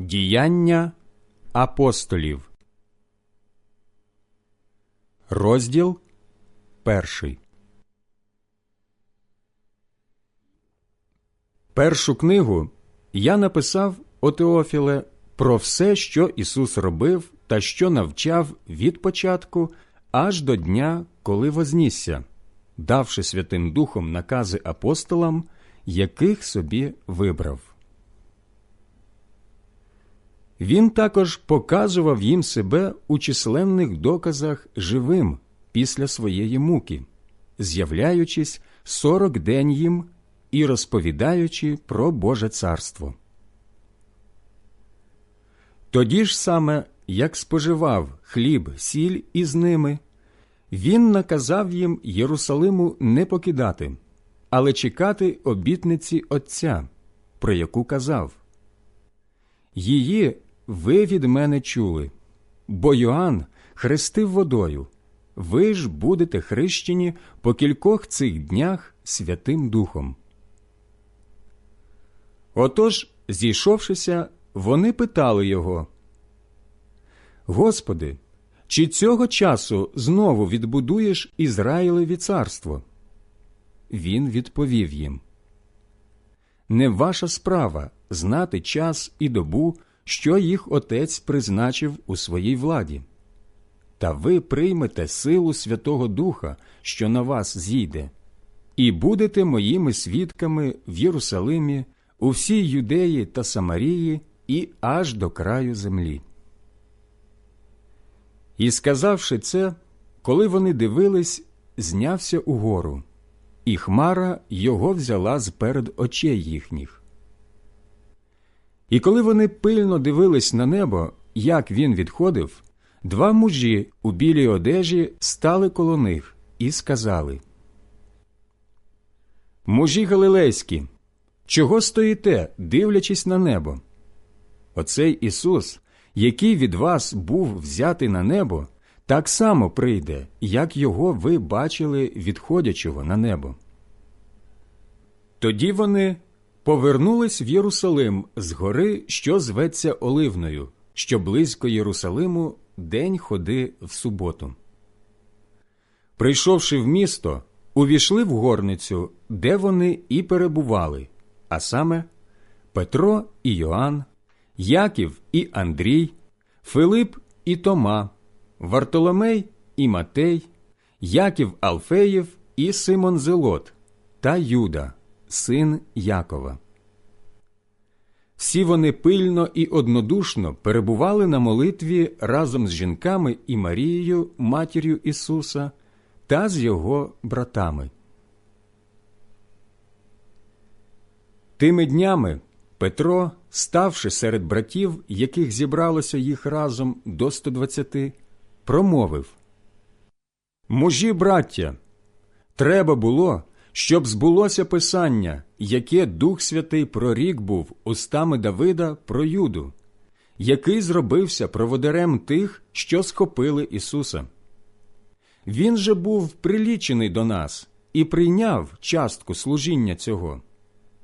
Діяння апостолів, розділ перший. Першу книгу я написав о Теофіле про все, що Ісус робив та що навчав від початку аж до дня, коли вознісся, давши Святим Духом накази апостолам, яких собі вибрав. Він також показував їм себе у численних доказах живим після своєї муки, з'являючись сорок день їм і розповідаючи про Боже царство. Тоді ж саме, як споживав хліб, сіль із ними, він наказав їм Єрусалиму не покидати, але чекати обітниці Отця, про яку казав. Її ви від мене чули, бо Йоанн хрестив водою, ви ж будете хрещені по кількох цих днях Святим Духом. Отож, зійшовшися, вони питали його, Господи, чи цього часу знову відбудуєш Ізраїлеві царство? Він відповів їм Не ваша справа знати час і добу, що їх отець призначив у своїй владі. Та ви приймете силу Святого Духа, що на вас зійде, і будете моїми свідками в Єрусалимі, у всій Юдеї та Самарії і аж до краю землі. І сказавши це, коли вони дивились, знявся угору, і хмара його взяла з перед очей їхніх. І коли вони пильно дивились на небо, як він відходив, два мужі у білій одежі стали коло них і сказали Мужі Галилейські, чого стоїте, дивлячись на небо? Оцей Ісус, який від вас був взятий на небо, так само прийде, як його ви бачили відходячого на небо. Тоді вони повернулись в Єрусалим з гори, що зветься Оливною, що близько Єрусалиму день ходи в суботу. Прийшовши в місто, увійшли в горницю, де вони і перебували, а саме Петро і Йоанн, Яків і Андрій, Филип і Тома, Вартоломей і Матей, Яків Алфеєв і Симон Зелот та Юда, син Якова. Всі вони пильно і однодушно перебували на молитві разом з жінками і Марією, матір'ю Ісуса, та з його братами. Тими днями Петро, ставши серед братів, яких зібралося їх разом до 120, промовив Мужі, браття, треба було, щоб збулося Писання, яке Дух Святий прорік був устами Давида про Юду, який зробився проводарем тих, що схопили Ісуса. Він же був прилічений до нас і прийняв частку служіння цього.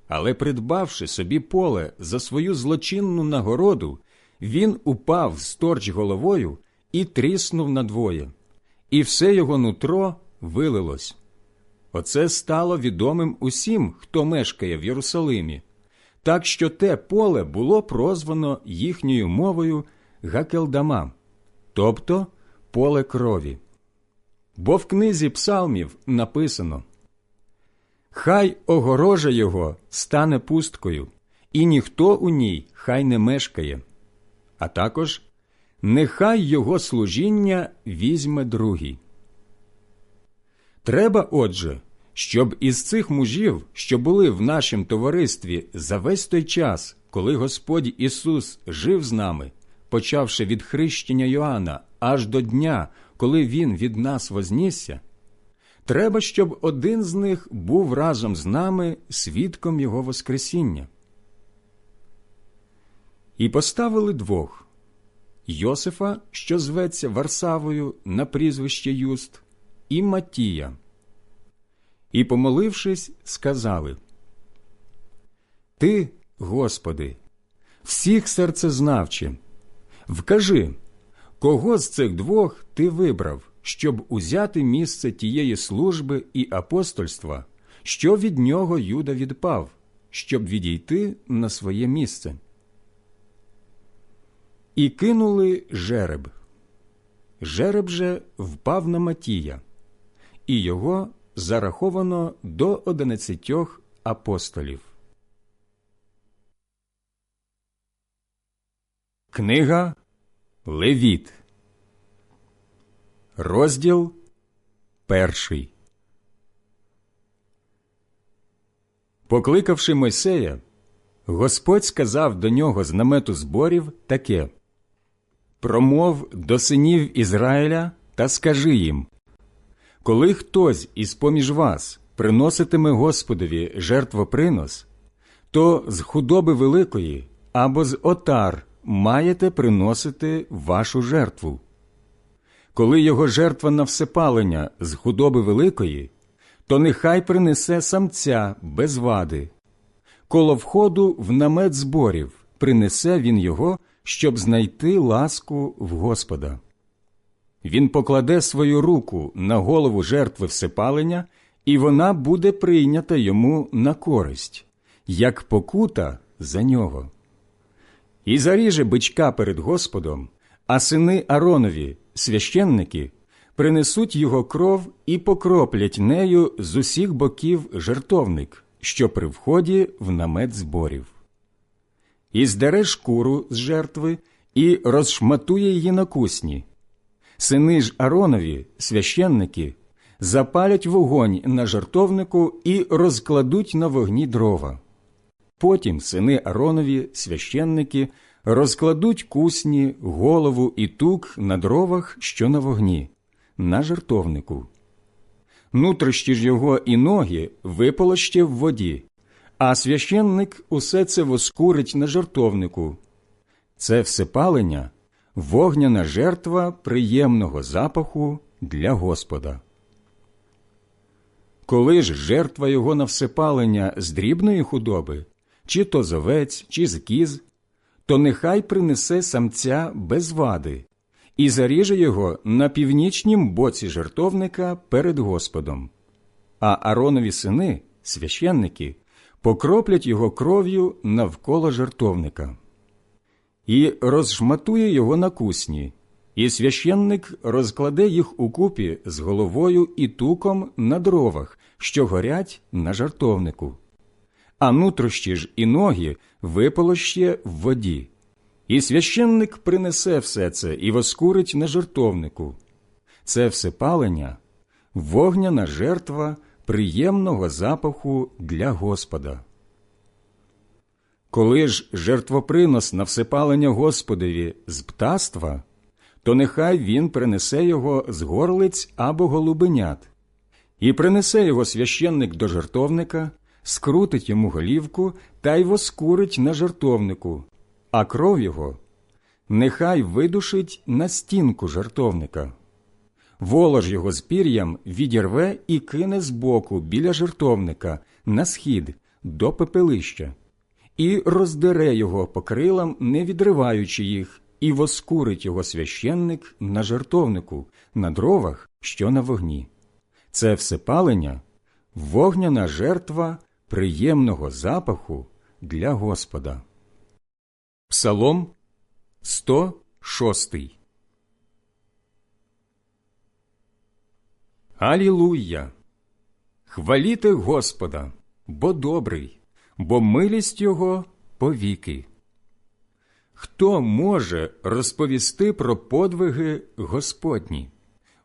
Але, придбавши собі поле за свою злочинну нагороду, він упав сторч головою і тріснув надвоє, і все його нутро вилилось. Оце стало відомим усім, хто мешкає в Єрусалимі, так що те поле було прозвано їхньою мовою Гакелдама, тобто поле крові. Бо в книзі псалмів написано Хай огорожа його стане пусткою, і ніхто у ній хай не мешкає, а також нехай його служіння візьме другий. Треба, отже, щоб із цих мужів, що були в нашім товаристві за весь той час, коли Господь Ісус жив з нами, почавши від хрещення Йоанна аж до дня, коли Він від нас вознісся, треба, щоб один з них був разом з нами свідком Його Воскресіння. І поставили двох Йосифа, що зветься Варсавою на прізвище Юст, і Матія. І, помолившись, сказали Ти, Господи, всіх серцезнавче, вкажи, кого з цих двох ти вибрав, щоб узяти місце тієї служби і апостольства, що від нього Юда відпав, щоб відійти на своє місце. І кинули жереб. Жереб же впав на Матія, і його зараховано до одинадцятьох апостолів. Книга Левіт, розділ перший. Покликавши Мойсея, Господь сказав до нього з намету зборів таке Промов до синів Ізраїля та скажи їм Коли хтось із поміж вас приноситиме Господові жертвопринос, то з худоби великої або з отар маєте приносити вашу жертву. Коли його жертва на всепалення з худоби великої, то нехай принесе самця без вади. Коло входу в намет зборів принесе він його, щоб знайти ласку в Господа. Він покладе свою руку на голову жертви всепалення, і вона буде прийнята йому на користь, як покута за нього. І заріже бичка перед Господом, а сини Аронові, священники, принесуть його кров і покроплять нею з усіх боків жертовник, що при вході в намет зборів. І здере шкуру з жертви і розшматує її на кусні. Сини ж Аронові, священники, запалять вогонь на жертовнику і розкладуть на вогні дрова. Потім сини Аронові, священники, розкладуть кусні, голову і тук на дровах, що на вогні, на жертовнику. Нутрищі ж його і ноги виполоще в воді, а священник усе це воскурить на жертовнику. Це всепалення вогняна жертва приємного запаху для Господа. Коли ж жертва його на всепалення з дрібної худоби, чи то з чи з кіз, то нехай принесе самця без вади і заріже його на північнім боці жертовника перед Господом. А Аронові сини, священники, покроплять його кров'ю навколо жертовника. І розшматує його на кусні, і священник розкладе їх укупі з головою і туком на дровах, що горять на жартовнику. А нутрощі ж і ноги виполоще в воді. І священник принесе все це і воскурить на жертовнику. Це всепалення, вогняна жертва приємного запаху для Господа. Коли ж жертвопринос на всепалення Господові з птаства, то нехай він принесе його з горлиць або голубенят, і принесе його священник до жертовника, скрутить йому голівку та й воскурить на жертовнику, а кров його нехай видушить на стінку жертовника. Волож його з пір'ям відірве і кине збоку біля жертовника на схід до пепелища, і роздере його по крилам, не відриваючи їх, і воскурить його священник на жертовнику, на дровах, що на вогні. Це всепалення, вогняна жертва приємного запаху для Господа. Псалом 106 Алілуя! Хваліте Господа, бо добрий, бо милість Його повіки. Хто може розповісти про подвиги Господні,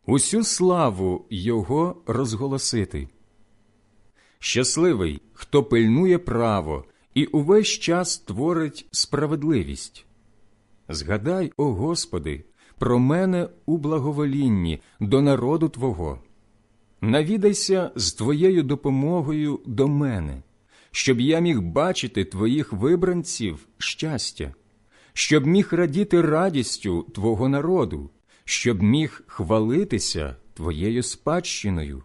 усю славу Його розголосити? Щасливий, хто пильнує право і увесь час творить справедливість. Згадай, о Господи, про мене у благоволінні до народу Твого. Навідайся з Твоєю допомогою до мене, щоб я міг бачити Твоїх вибранців щастя, щоб міг радіти радістю Твого народу, щоб міг хвалитися Твоєю спадщиною.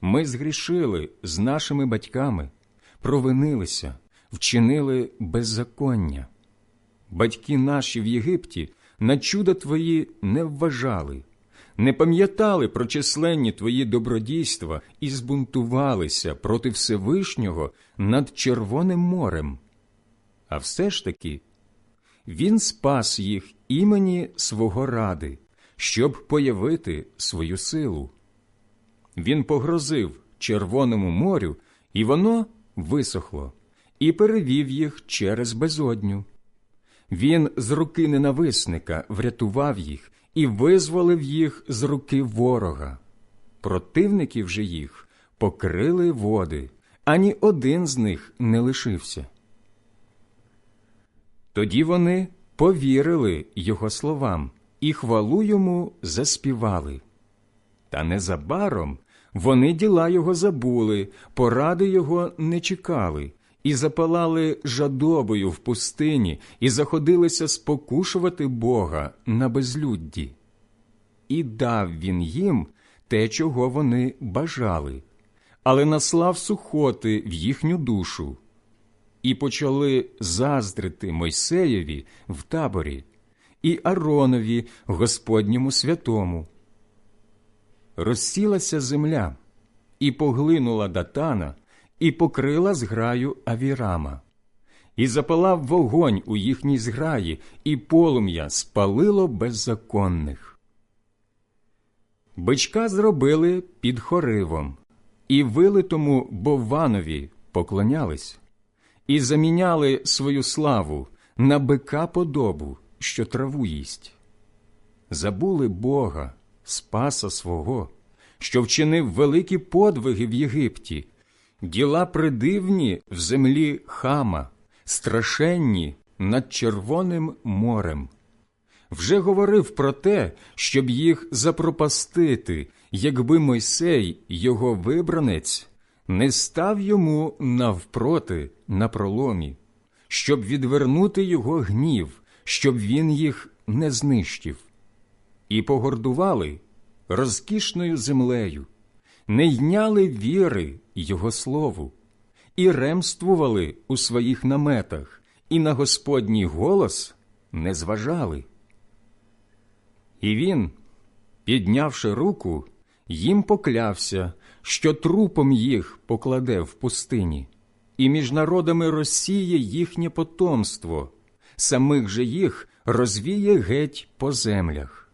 Ми згрішили з нашими батьками, провинилися, вчинили беззаконня. Батьки наші в Єгипті на чуда твої не вважали, не пам'ятали про численні твої добродійства і збунтувалися проти Всевишнього над Червоним морем. А все ж таки він спас їх імені свого ради, щоб появити свою силу. Він погрозив Червоному морю, і воно висохло, і перевів їх через безодню. Він з руки ненависника врятував їх і визволив їх з руки ворога. Противників же їх покрили води, ані один з них не лишився. Тоді вони повірили його словам і хвалу йому заспівали. Та незабаром вони діла його забули, поради його не чекали, і запалали жадобою в пустині, і заходилися спокушувати Бога на безлюдді. І дав він їм те, чого вони бажали, але наслав сухоти в їхню душу, і почали заздрити Мойсеєві в таборі, і Аронові, Господньому святому. Розсілася земля, і поглинула датана, і покрила зграю Авірама, і запалав вогонь у їхній зграї, і полум'я спалило беззаконних. Бичка зробили під хоривом, і вилитому Бовванові поклонялись, і заміняли свою славу на бика подобу, що траву їсть. Забули Бога, Спаса свого, що вчинив великі подвиги в Єгипті, діла придивні в землі хама, страшенні над Червоним морем. Вже говорив про те, щоб їх запропастити, якби Мойсей, його вибранець, не став йому навпроти на проломі, щоб відвернути його гнів, щоб він їх не знищив. І погордували розкішною землею, не йняли віри його слову, і ремствували у своїх наметах, і на Господній голос не зважали. І він, піднявши руку, їм поклявся, що трупом їх покладе в пустині, і між народами розсіє їхнє потомство, самих же їх розвіє геть по землях.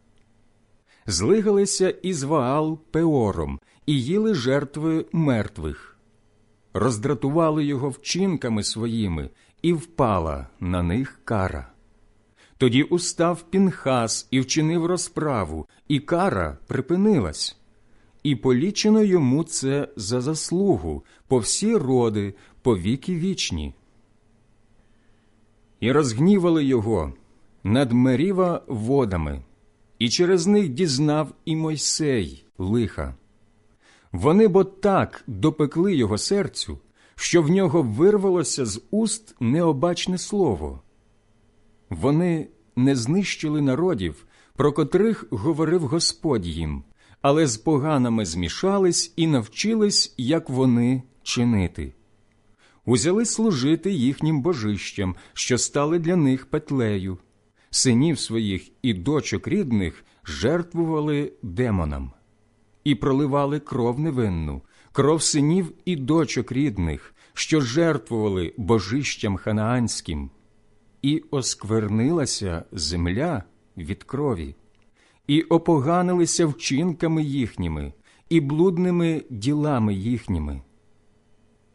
Злигалися із Ваал Пеором і їли жертви мертвих, роздратували його вчинками своїми, і впала на них кара. Тоді устав Пінхас і вчинив розправу, і кара припинилась. І полічено йому це за заслугу по всі роди, по віки вічні. І розгнівали його над Меріва водами, і через них дізнав і Мойсей лиха. Вони бо так допекли його серцю, що в нього вирвалося з уст необачне слово. Вони не знищили народів, про котрих говорив Господь їм, але з поганими змішались і навчились, як вони чинити. Узяли служити їхнім божищам, що стали для них петлею, синів своїх і дочок рідних жертвували демонам, і проливали кров невинну, кров синів і дочок рідних, що жертвували божищам ханаанським і осквернилася земля від крові, і опоганилися вчинками їхніми, і блудними ділами їхніми.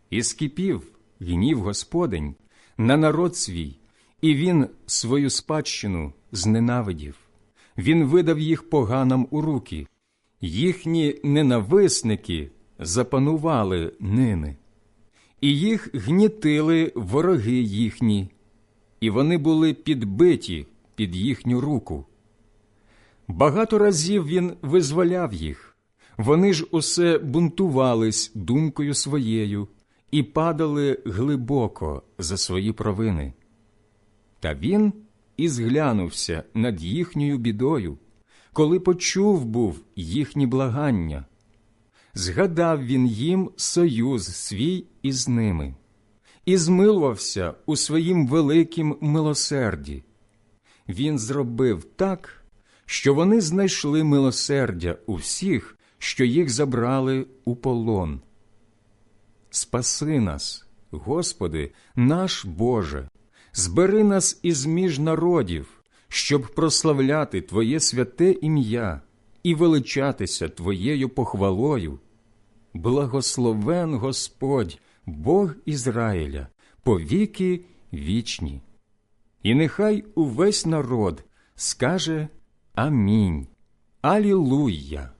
І скипів гнів Господень на народ свій, і він свою спадщину зненавидів. Він видав їх поганам у руки, їхні ненависники запанували ними, і їх гнітили вороги їхні, і вони були підбиті під їхню руку. Багато разів він визволяв їх, вони ж усе бунтувались думкою своєю і падали глибоко за свої провини. Та він і зглянувся над їхньою бідою, коли почув був їхні благання. Згадав він їм союз свій із ними і змилувався у своїм великім милосерді. Він зробив так, що вони знайшли милосердя у всіх, що їх забрали у полон. Спаси нас, Господи, наш Боже, збери нас із між народів, щоб прославляти Твоє святе ім'я і величатися Твоєю похвалою. Благословен Господь, Бог Ізраїля, повіки вічні. І нехай увесь народ скаже Амінь. Алілуя!